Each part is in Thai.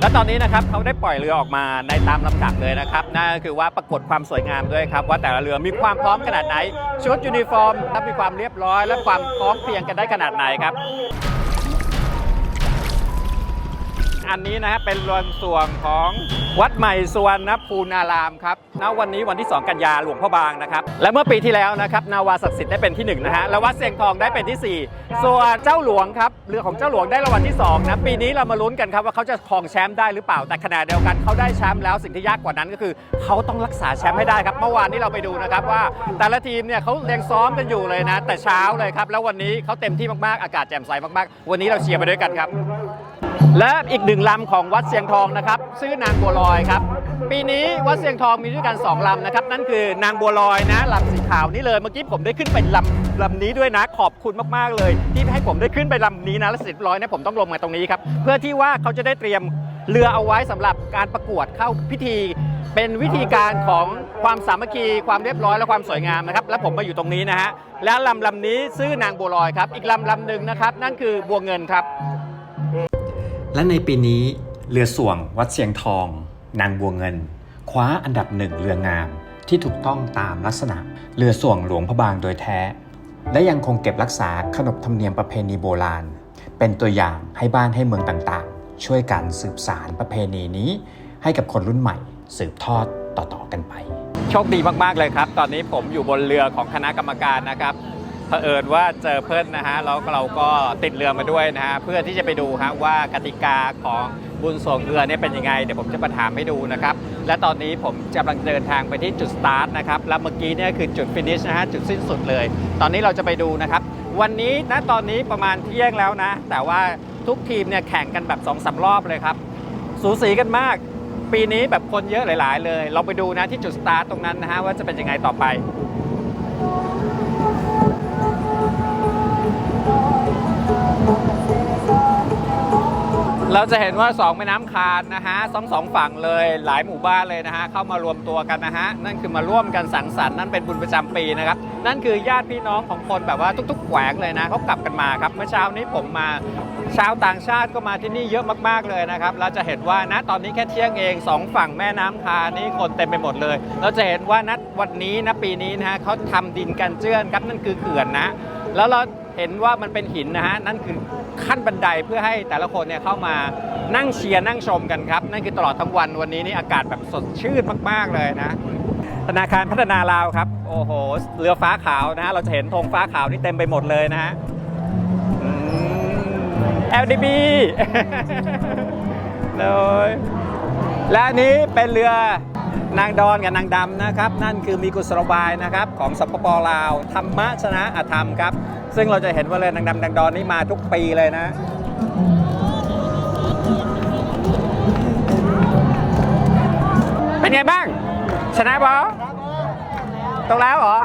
และตอนนี้นะครับเขาได้ปล่อยเรือออกมาในตามลำดับเลยนะครับนั่นก็คือว่าปรากฏความสวยงามด้วยครับ ว่าแต่ละเรือมีความพร้อมขนาดไหน ชุดยูนิฟอร์มมีความเรียบร้อย และความพร้อมเพรียงกันได้ขนาดไหนครับ อันนี้นะฮะเป็นรวนส่วนของวัดใหม่สุวรรณภูนารามครับณวันนี้วันที่ 2 กันยาหลวงพ่อบางนะครับ และเมื่อปีที่แล้วนะครับนาวาศักดิ์สิทธิ์ได้เป็นที่ 1 นะฮะและวัดเสียงทองได้เป็นที่ 4 ส่วนเจ้าหลวงครับเรือของเจ้าหลวงได้รางวัลที่2นะปีนี้เรามาลุ้นกันครับว่าเขาจะครองแชมป์ได้หรือเปล่าแต่ขณะเดียวกันเขาได้แชมป์แล้วสิ่งที่ยากกว่านั้นก็คือ เขาต้องรักษาแชมป์ให้ได้ครับ เมื่อวานนี้เราไปดูนะครับว่า แต่ละทีมเนี่ยเขาเรียงซ้อมกันอยู่เลยนะ แต่เช้าเลยครับแล้ววันนี้เขาเต็มที่มากๆอากาศแจ่มใสมากๆ วันนี้เราเชียร์ไปด้วยกันครับ และอีกหนึ่งลำของวัดเสียงทองนะครับชื่อนางบัวลอยครับ ปีนี้วัดเสียงทองมีด้วยกัน2ลำนะครับ นั่นคือนางบัวลอยนะลำสีขาวนี่เลยเมื่อกี้ผมได้ขึ้นไปลำลำนี้ด้วยนะขอบคุณมากๆเลย ที่ให้ผมได้ขึ้นไปลำนี้นะและเสร็จเรียบร้อยเนี่ยผมต้องลงมาตรงนี้ครับเพื่อที่ว่าเขาจะได้เตรียมเรือเอาไว้สำหรับการประกวดเข้าพิธีเป็นวิธีการของความสามัคคีความเรียบร้อยและความสวยงามนะครับ และผมมาอยู่ตรงนี้นะฮะแล้วลำลำนี้ชื่อนางบัวลอยครับ อีกลำลำหนึ่งนะครับ นั่นคือบัวเงินครับ และในปีนี้เรือส่วงวัดเสียงทอง นางบัวเงิน คว้าอันดับหนึ่งเรืองามที่ถูกต้องตามลักษณะเรือส่วงหลวงพระบางโดยแท้ และยังคงเก็บรักษาขนบธรรมเนียมประเพณีโบราณ เป็นตัวอย่างให้บ้านให้เมืองต่างๆ ช่วยกันสืบสารประเพณีนี้ ให้กับคนรุ่นใหม่ สืบทอดต่อๆกันไป โชคดีมากๆเลยครับ ตอนนี้ผมอยู่บนเรือของคณะกรรมการนะครับ เผอิญว่าเจอเพื่อนนะฮะแล้วเราก็ติดเรือมาด้วยนะฮะเพื่อที่จะไปดูฮะว่ากติกาของบุญส่งเรือเนี่ยเป็นยังไงเดี๋ยวผมจะมาถามให้ดูนะครับและตอนนี้ผมกำลังเดินทางไปที่จุดสตาร์ทนะครับแล้วเมื่อกี้เนี่ยคือจุดฟินิชนะฮะจุดสิ้นสุดเลย ตอนนี้เราจะไปดูนะครับ วันนี้นะตอนนี้ประมาณเที่ยงแล้วนะ แต่ว่าทุกทีมเนี่ยแข่งกันแบบ2อสารอบเลยครับสูสีกันมากปีนี้แบบคนเยอะหลาย ๆ เลย เราไปดูนะที่จุดสตาร์ทตรงนั้นนะฮะว่าจะเป็นยังไงต่อไป เราจะเห็นว่าสองแม่น้ำคานนะฮะสองสองฝั่งเลยหลายหมู่บ้านเลยนะฮะเข้ามารวมตัวกันนะฮะนั่นคือมาร่วมกันสังสรรค์นั่นเป็นบุญประจำปีนะครับนั่นคือญาติพี่น้องของคนแบบว่าทุกๆแขวงเลยนะเขากลับกันมาครับเมื่อเช้านี้ผมมาชาวต่างชาติก็มาที่นี่เยอะมากๆเลยนะครับเราจะเห็นว่านะตอนนี้แค่เที่ยงเองสองฝั่งแม่น้ำคานนี่คนเต็มไปหมดเลย เราจะเห็นว่านัดวันนี้นะปีนี้นะฮะเขาทำดินกันเจื้อนครับนั่นคือเขื่อนนะ แล้วเรา เห็นว่ามันเป็นหินนะฮะนั่นคือขั้นบันไดเพื่อให้แต่ละคนเนี่ยเข้ามานั่งเชียร์นั่งชมกันครับ นั่นคือตลอดทั้งวันวันนี้นี่อากาศแบบสดชื่นมาก ๆ เลยนะ ธนาคารพัฒนาลาวครับ โอ้โห เรือฟ้าขาวนะฮะเราจะเห็นธงฟ้าขาวนี่เต็มไปหมดเลยนะฮะ LDB เลยและนนี้เป็นเรือนางดอนกับนางดำนะครับ นั่นคือมีกุศโลบายนะครับ ของสปปลาวธรรมะชนะอธรรมครับ ซึ่งเราจะเห็นว่าเรือนางดำนางดอนนี่มาทุกปีเลยนะ เป็นไงบ้าง ชนะบอตรงแล้วเหรอ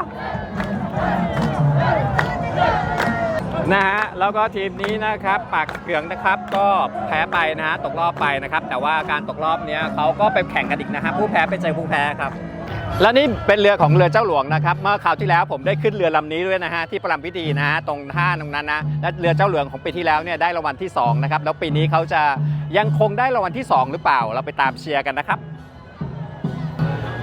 นะฮะ แล้วก็ทีมนี้นะครับปากเกืองนะครับ ก็แพ้ไปนะฮะ ตกรอบไปนะครับ แต่ว่าการตกรอบเนี้ยเขาก็ไปแข่งกันอีกนะฮะ ผู้แพ้ไปเจอผู้แพ้ครับ และนี่เป็นเรือของเรือเจ้าหลวงนะครับ เมื่อคราวที่แล้วผมได้ขึ้นเรือลำนี้ด้วยนะฮะที่ประลำพิธีนะฮะตรงท่าตรงนั้นนะและเรือเจ้าหลวงของปีที่แล้วเนี่ยได้รางวัลที่สองนะครับแล้วปีนี้เขาจะยังคงได้รางวัลที่สองหรือเปล่า เราไปตามเชียร์กันนะครับ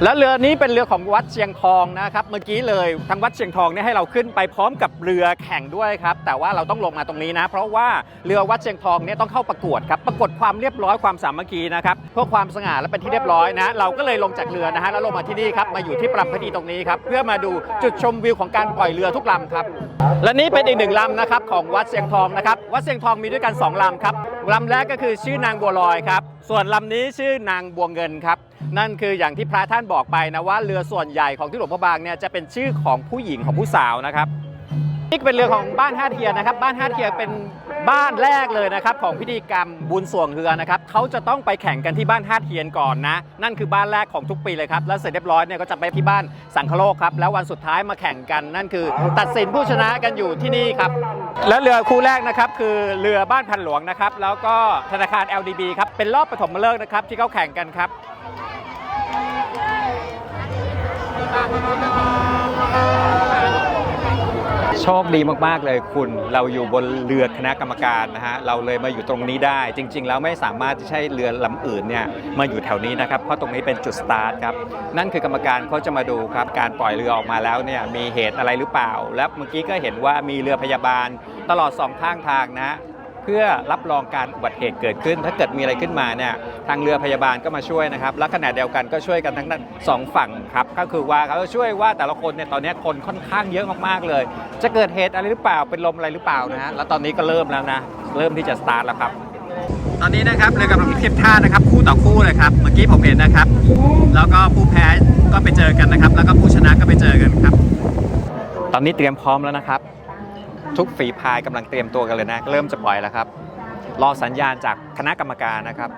และเรือนี้เป็นเรือของวัดเชียงทองนะครับ เมื่อกี้เลยทางวัดเชียงทองเนี่ยให้เราขึ้นไปพร้อมกับเรือแข่งด้วยครับ แต่ว่าเราต้องลงมาตรงนี้นะ เพราะว่าเรือวัดเชียงทองเนี่ยต้องเข้าประกวดครับประกวดความเรียบร้อยความสามัคคีนะครับเพื่อความสง่าและเป็นที่เรียบร้อยนะ เราก็เลยลงจากเรือนะฮะแล้วลงมาที่นี่ครับมาอยู่ที่ประลำพิธีตรงนี้ครับเพื่อมาดูจุดชมวิวของการปล่อยเรือทุกลำครับ และนี่เป็นอีกหนึ่งลำนะครับของวัดเชียงทองนะครับวัดเชียงทองมีด้วยกันสองลำครับลำแรกก็คือชื่อนางบัวลอยครับ ส่วนลำนี้ชื่อนางบัวเงินครับ นั่นคืออย่างที่พระท่านบอกไปนะว่าเรือส่วนใหญ่ของที่หลวงพระบางเนี่ยจะเป็นชื่อของผู้หญิงของผู้สาวนะครับนี่เป็นเรือของบ้านห้าเทียนนะครับ บ้านห้าเทียนเป็น บ้านแรกเลยนะครับของพิธีกรรมบุญส่วงเรือนะครับเขาจะต้องไปแข่งกันที่บ้านท่าเทียนก่อนนะ นั่นคือบ้านแรกของทุกปีเลยครับ แล้วเสร็จเรียบร้อยเนี่ยก็จะไปที่บ้านสังคโลกครับ แล้ววันสุดท้ายมาแข่งกัน นั่นคือ ตัดสินผู้ชนะกันอยู่ที่นี่ครับ และเรือคู่แรกนะครับคือเรือบ้านพันหลวงนะครับ แล้วก็ธนาคาร LDB ครับเป็นรอบปฐมฤกษ์นะครับที่เขาแข่งกันครับ ชชคดีมากๆเลยคุณ เราอยู่บนเรือคณะกรรมการนะฮะ เราเลยมาอยู่ตรงนี้ได้ จริง ๆ แล้วไม่สามารถจะใช้เรือลำอื่นเนี่ยมาอยู่แถวนี้นะครับ เพราะตรงนี้เป็นจุดสตาร์ทครับ นั่นคือกรรมการเขาจะมาดูครับ การปล่อยเรือออกมาแล้วเนี่ยมีเหตุอะไรหรือเปล่า และเมื่อกี้ก็เห็นว่ามีเรือพยาบาลตลอดสองข้างทางนะ พื่อรับรองการอุบัติเหตุเกิดขึ้น ถ้าเกิดมีอะไรขึ้นมาเนี่ยทางเรือพยาบาลก็มาช่วยนะครับ และขณะเดียวกันก็ช่วยกันทั้งนั้นสองฝั่งครับก็คือว่าเขาช่วยว่าแต่ละคนเนี่ยตอนนี้คนค่อนข้างเยอะมากๆเลย จะเกิดเหตุอะไรหรือเปล่าเป็นลมอะไรหรือเปล่านะฮะแล้วตอนนี้ก็เริ่มแล้วนะเริ่มที่จะสตาร์ทแล้วครับตอนนี้นะครับเรือกำลังเทียบท่านะครับคู่ต่อคู่เลยครับเมื่อกี้ผมเห็นนะครับ แล้วก็ผู้แพ้ก็ไปเจอกันนะครับ แล้วก็ผู้ชนะก็ไปเจอกันครับ ตอนนี้เตรียมพร้อมแล้วนะครับ ทุกฝีพายกำลังเตรียมตัวกันเลยนะ เริ่มจะปล่อยแล้วครับ รอสัญญาณจากคณะกรรมการนะครับ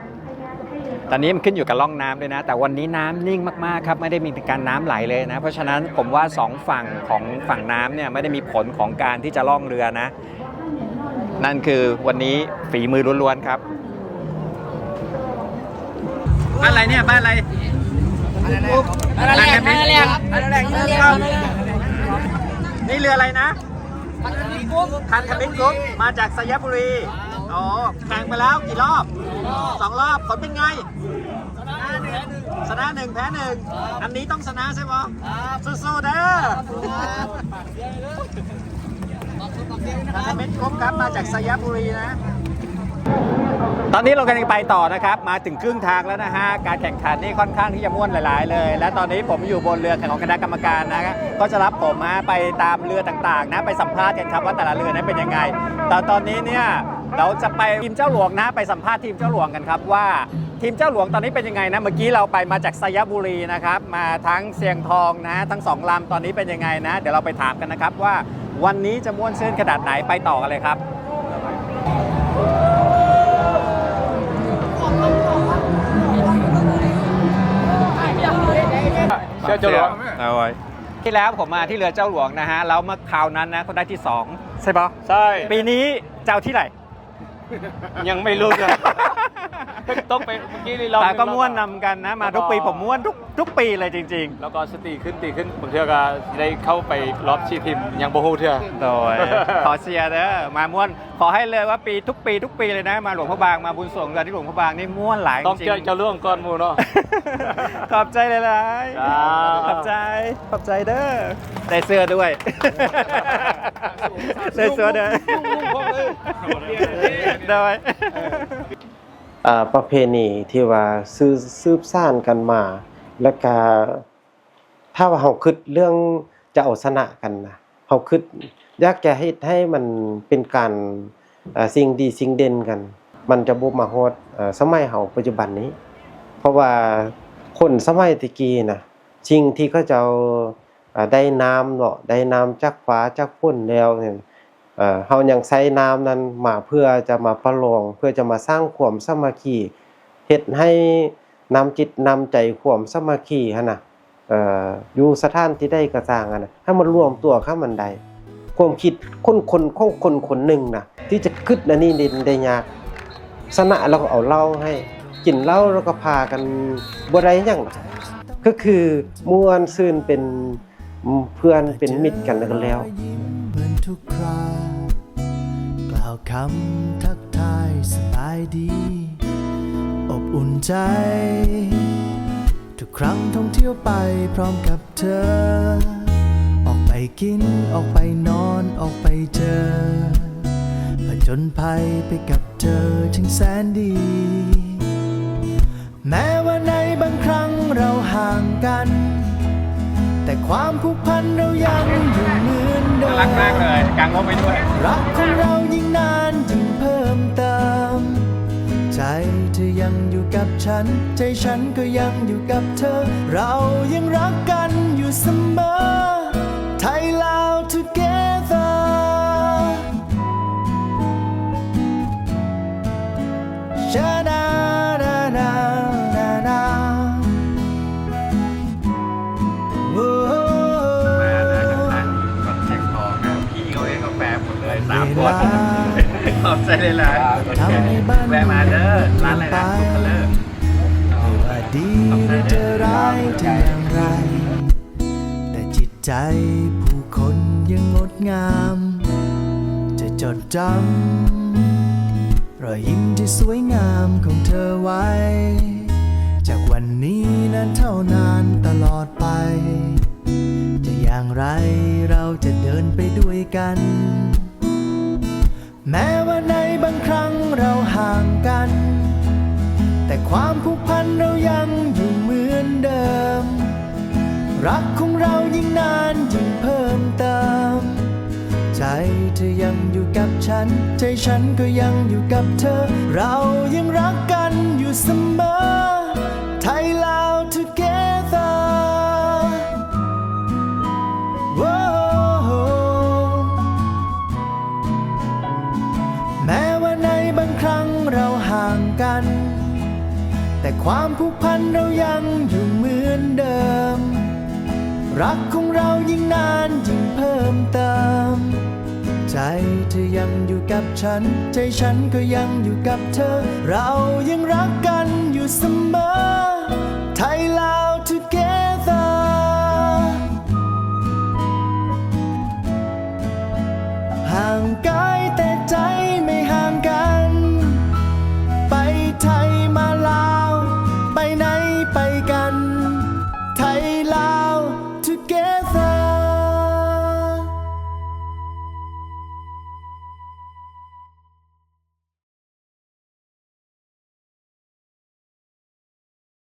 ตอนนี้มันขึ้นอยู่กับร่องน้ำด้วยนะ แต่วันนี้น้ำนิ่งมากๆครับไม่ได้มีการน้ำไหลเลยนะ เพราะฉะนั้นผมว่าสองฝั่งของฝั่งน้ำเนี่ยไม่ได้มีผลของการที่จะล่องเรือนะ นั่นคือวันนี้ฝีมือล้วนๆครับบ้านอะไรเนี่ยบ้านอะไรอันแรกอันแรกอันแรกอันแรกนี่เรืออะไรนะ ทันทมิตรกรุ๊ปมาจากสยบุรี อ๋อ แข่งไปแล้วกี่รอบสองรอบ ผลเป็นไง ชนะหนึ่งแพ้หนึ่ง อันนี้ต้องชนะใช่ไหมสู้ๆเด้อทันทมิตรกรุ๊ปครับ มาจากสยบุรีนะ ตอนนี้เรากำลังไปต่อนะครับ มาถึงครึ่งทางแล้วนะฮะ การแข่งขันนี่ค่อนข้างที่จะม่วนหลาย ๆ เลย และตอนนี้ผมอยู่บนเรือของคณะกรรมการนะครับก็จะรับผมมาไปตามเรือต่าง ๆ นะ ไปสัมภาษณ์กันครับว่าแต่ละเรือนั้นเป็นยังไง แต่ตอนนี้เนี่ยเราจะไปทีมเจ้าหลวงนะ ไปสัมภาษณ์ทีมเจ้าหลวงกันครับว่าทีมเจ้าหลวงตอนนี้เป็นยังไงนะ เมื่อกี้เราไปมาจากสยบุรีนะครับ มาทั้งเสียงทองนะ ทั้งสองลำตอนนี้เป็นยังไงนะ เดี๋ยวเราไปถามกันนะครับว่าวันนี้จะม่วนซื่นขนาดไหนไปต่อกันเลยครับ เชื่อเจ้าหลวง เอาไว้ที่แล้วผมมาที่เรือเจ้าหลวงนะฮะแล้วเมื่อคราวนั้นนะเขาได้ที่2ใช่ปะใช่ ปีนี้เจ้าที่ไหน ยังไม่รู้เลยต้องไปเมื่อกี้นี่เราแต่ก็ม่วนนำกันนะมาทุกปีผมม่วนทุกทุกปีเลยจริงแล้วก็สติขึ้นตีขึ้นบางเทื่อก็ได้เข้าไปรอบชีพิมพ์ยังโบฮูเทื่อ ๆโดยขอเชียร์เด้อมาม่วนขอให้เลยว่าปีทุกปีทุกปีเลยนะ มาหลวงพระบางมาบุญส่งเรือที่หลวงพระบางนี่ม่วนหลายจต้องริงเจอเจ้าเรื่องก้อนหมูเนาะ ขอบใจเลยล่ะจ้าขอบใจ ขอบใจเด้อได้เสื้อด้วยได้เสื้อเด้อได้อ่าประเพณีที่ว่าซื้อซืบซ่านกันมา แล้วก็ถ้าว่าเฮาคิดเรื่องจะเอาชนะกันนะเฮาคิดอยากจะให้ให้มันเป็นการอ่าสิ่งดีสิ่งเด่นกัน มันจะบ่มาฮอดอ่าสมัยเฮาปัจจุบันนี้ เพราะว่าคนสมัยตะกี้น่ะ สิ่งที่เขาจะเอาอ่าได้น้ำเนาะได้น้ำจากฟ้าจากฝนแล้วเนี่ยเอ่อเฮายังใช้น้ำนั้นมาเพื่อจะมาประลองเพื่อจะมาสร้างความสมัคคีเฮ็ดให้นำจิตนำใจความสมัคคีหั่นะเอ่ออยู่สถานที่ใดก็สร้างหั่นน่ะให้มันรวมตัวข้ามันได้ความคิดคนคนของคนคนหนึ่งนะที่จะคิดอันนี้ได้ได้ยากสนะแล้วก็เอาเล้าให้กินเหล้าแล้วก็พากันบ่ได้ยังนะ ก็คือม่วนซื่นเป็นเพื่อนเป็นมิตรกันแล้วก็แล้วเหมือนทุกคราวกล่าวคำทักทายสบายดี อบอุ่นใจ ทุกครั้งท่องเที่ยวไปพร้อมกับเธอ ออกไปกินออกไปนอนออกไปเจอผจญภัยไปกับเธอช่างแสนดี กัน แต่ความผูกพันเรายังอยู่เหมือนเดิมรักมากเลยกางงบไปด้วย รักของเรายิ่งนานยิ่งเพิ่มเติม ใจเธอยังอยู่กับฉัน ใจฉันก็ยังอยู่กับเธอ เรายังรักกันอยู่เสมอ ไทยลาว together วนลาขอบใจเลยล่ะแวะมาเด้อร้านอะไรนะซุปเปอร์เลอร์ไม่ว่าดีหรือจะร้ายจะอย่างไร แต่จิตใจผู้คนยังงดงามจดจำรอยยิ้มที่สวยงามของเธอไว้ จากวันนี้นั้นเท่านานตลอดไป จะอย่างไรเราจะเดินไปด้วยกันแม้ว่าใน บางครั้งเราห่างกัน แต่ความผูกพันเรายังอยู่เหมือนเดิม รักของเรายิ่งนานยิ่งเพิ่มเติม ใจเธอยังอยู่กับฉัน ใจฉันก็ยังอยู่กับเธอ เรายังรักกันอยู่เสมอ ไทยลา ความผูกพันเรายังอยู่เหมือนเดิม รักของเรายิ่งนานยิ่งเพิ่มเติม ใจเธอยังอยู่กับฉัน ใจฉันก็ยังอยู่กับเธอ เรายังรักกันอยู่เสมอ ไทยลาว together ห่างกัน